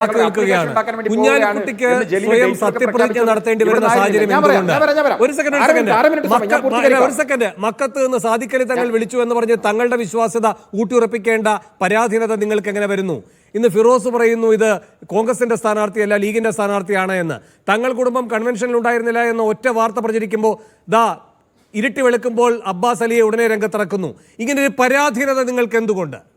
നിൽക്കുകയാണ് കുഞ്ഞാലിക്കുട്ടിക്ക് സ്വയം സത്യപ്രതിജ്ഞ. നടത്തേണ്ടി വരുന്ന സാഹചര്യം. ഒരു സെക്കൻഡ് ഒരു സെക്കൻഡ് ഒരു സെക്കൻഡ് മക്കത്ത് നിന്ന് സാദിഖലി തങ്ങൾ വിളിച്ചു എന്ന് പറഞ്ഞ് തങ്ങളുടെ വിശ്വാസ്യത ഊട്ടിയുറപ്പിക്കേണ്ട പരാധീനത നിങ്ങൾക്ക് എങ്ങനെ വരുന്നു? ഇന്ന് ഫിറോസ് പറയുന്നു ഇത് കോൺഗ്രസിന്റെ സ്ഥാനാർത്ഥിയല്ല ലീഗിന്റെ സ്ഥാനാർത്ഥിയാണ് എന്ന്. തങ്ങൾ കുടുംബം കൺവെൻഷനിൽ ഉണ്ടായിരുന്നില്ല എന്ന ഒറ്റ വാർത്ത പ്രചരിക്കുമ്പോൾ ദാ ഇരുട്ടി വെളുക്കുമ്പോൾ അബ്ബാസ് അലിയെ ഉടനെ രംഗത്തിറക്കുന്നു. ഇങ്ങനെ ഒരു പരാധീനത നിങ്ങൾക്ക് എന്തുകൊണ്ട്?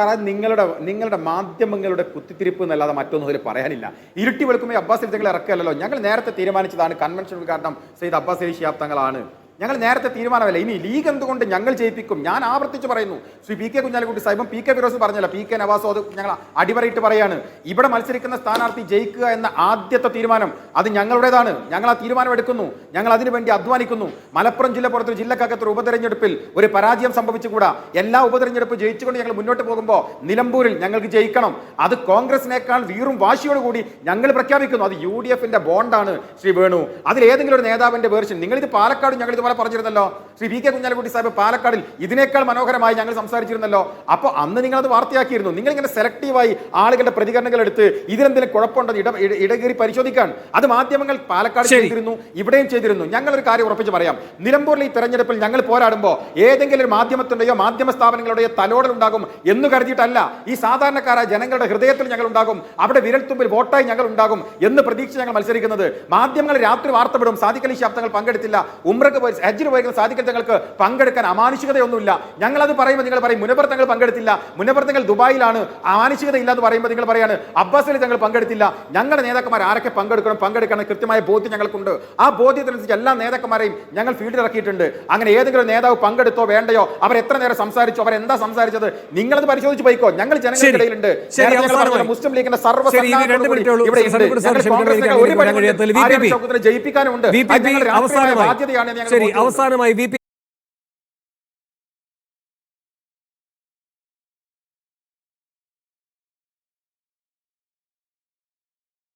സാർ നിങ്ങളുടെ നിങ്ങളുടെ മാധ്യമങ്ങളുടെ കുത്തിത്തിരിപ്പ് എന്നല്ലാതെ മറ്റൊന്നും അതിൽ പറയാനില്ല. ഇരുട്ടി വെളുക്കുമ്പോൾ അബ്ബാസ് അലി തങ്ങൾ ഇറക്കുകയല്ലോ ഞങ്ങൾ നേരത്തെ തീരുമാനിച്ചതാണ് കൺവെൻഷൻ ഉദ്ഘാടനം സെയ്ദ് അബ്ബാസ് അലി ഷിയാബ് തങ്ങളാണ്. ഞങ്ങൾ നേരത്തെ തീരുമാനമല്ല. ഇനി ലീഗ് എന്തുകൊണ്ട് ഞങ്ങൾ ജയിപ്പിക്കും? ഞാൻ ആവർത്തിച്ച് പറയുന്നു. ശ്രീ പി കെ കുഞ്ഞാലിക്കുട്ടി സാഹിബും പി കെ ഫിറോസ് പറഞ്ഞല്ല പി കെ നവാസോ അത് ഞങ്ങൾ അടിപറയിട്ട് പറയാണ്. ഇവിടെ മത്സരിക്കുന്ന സ്ഥാനാർത്ഥി ജയിക്കുക എന്ന ആദ്യത്തെ തീരുമാനം അത് ഞങ്ങളുടേതാണ്. ഞങ്ങൾ ആ തീരുമാനം എടുക്കുന്നു. ഞങ്ങൾ അതിനുവേണ്ടി അധ്വാനിക്കുന്നു. മലപ്പുറം ജില്ല പുറത്ത് ജില്ലക്കകത്ത് ഉപതെരഞ്ഞെടുപ്പിൽ ഒരു പരാജയം സംഭവിച്ചുകൂടാ? എല്ലാ ഉപതെരഞ്ഞെടുപ്പ് ജയിച്ചുകൊണ്ട് ഞങ്ങൾ മുന്നോട്ട് പോകുമ്പോൾ നിലമ്പൂരിൽ ഞങ്ങൾക്ക് ജയിക്കണം. അത് കോൺഗ്രസിനേക്കാൾ വീറും വാശിയോടുകൂടി ഞങ്ങൾ പ്രഖ്യാപിക്കുന്നു. അത് യു ഡി എഫിന്റെ ബോണ്ടാണ് ശ്രീ വേണു. അതിൽ ഏതെങ്കിലും ഒരു നേതാവിന്റെ വേർഷൻ. നിങ്ങളിത് പാലക്കാട് ഞങ്ങൾ ഇതുപോലെ പറഞ്ഞിരുന്നല്ലോ ശ്രീ വി കെ കുഞ്ഞാലിക്കുട്ടി സാഹിബ് പാലക്കാടിൽ ഇതിനേക്കാൾ മനോഹരമായി ഞങ്ങൾ സംസാരിച്ചിരുന്നല്ലോ. അപ്പോൾ അന്ന് നിങ്ങൾ അത് വാർത്തയാക്കിയിരുന്നു. നിങ്ങൾ ഇങ്ങനെ സെലക്റ്റീവായി ആളുകളുടെ പ്രതികരണങ്ങൾ എടുത്ത് ഇതിനെന്തെങ്കിലും കുഴപ്പമുണ്ടെന്ന് ഇട ഇട- ഇടകേറി പരിശോധിക്കാൻ. അത് മാധ്യമങ്ങൾ പാലക്കാട് ചെയ്തിരുന്നു ഇവിടെയും ചെയ്തിരുന്നു. ഞങ്ങൾ ഒരു കാര്യം ഉറപ്പിച്ച് പറയാം. നിലമ്പൂരിൽ ഈ തെരഞ്ഞെടുപ്പിൽ ഞങ്ങൾ പോരാടുമ്പോൾ ഏതെങ്കിലും ഒരു മാധ്യമത്തിന്റെയോ മാധ്യമ സ്ഥാപനങ്ങളുടെയോ തലോടൽ ഉണ്ടാകും എന്ന് കരുതിയിട്ടല്ല. ഈ സാധാരണക്കാരായ ജനങ്ങളുടെ ഹൃദയത്തിൽ ഞങ്ങൾ ഉണ്ടാകും. അവിടെ വിരൽത്തുമ്പിൽ വോട്ടായി ഞങ്ങൾ ഉണ്ടാകും എന്ന് പ്രതീക്ഷിച്ച് ഞങ്ങൾ മത്സരിക്കുന്നത്. മാധ്യമങ്ങൾ രാത്രി വാർത്തപ്പെടും. സാദിഖലി ശബ്ദങ്ങൾ പങ്കെടുത്തില്ല. ഉമ്രക്ക് പോയി ഹജ്ജിന് പോയി സാദിഖൽ തങ്ങൾക്ക് പങ്കെടുക്കാൻ അമാനുഷികതയൊന്നുമില്ല. ഞങ്ങൾ അത് പറയുമ്പോൾ നിങ്ങൾ പറയും മുനവർ പങ്കെടുത്തില്ല. മുനവർ ദുബായിലാണ്. അമാനുഷികത ഇല്ല എന്ന് പറയുമ്പോൾ നിങ്ങൾ പറയാണ് അബ്ബാസ് ഞങ്ങൾ തങ്ങൾ പങ്കെടുത്തില്ല. ഞങ്ങളുടെ നേതാക്കന്മാർ ആരൊക്കെ പങ്കെടുക്കണം പങ്കെടുക്കണം? കൃത്യമായ ബോധ്യം ഞങ്ങൾക്കുണ്ട്. ആ ബോധ്യത്തിനനുസരിച്ച് എല്ലാ നേതാക്കന്മാരെയും ഞങ്ങൾ ഫീൽഡിൽ ഇറക്കിയിട്ടുണ്ട്. അങ്ങനെ ഏതെങ്കിലും നേതാവ് പങ്കെടുത്തോ വേണ്ടയോ? അവർ എത്ര നേരം സംസാരിച്ചു? അവർ എന്താ സംസാരിച്ചത്? നിങ്ങളത് പരിശോധിച്ച് പോയിക്കോ. ഞങ്ങൾ. ജനങ്ങൾക്കിടയിലുണ്ട്. മുസ്ലിം ലീഗിന്റെ സർവ. ഇവിടെ ഒരു ജയിപ്പിക്കാനുണ്ട് അവസാനമായി. ബാധ്യതയാണ്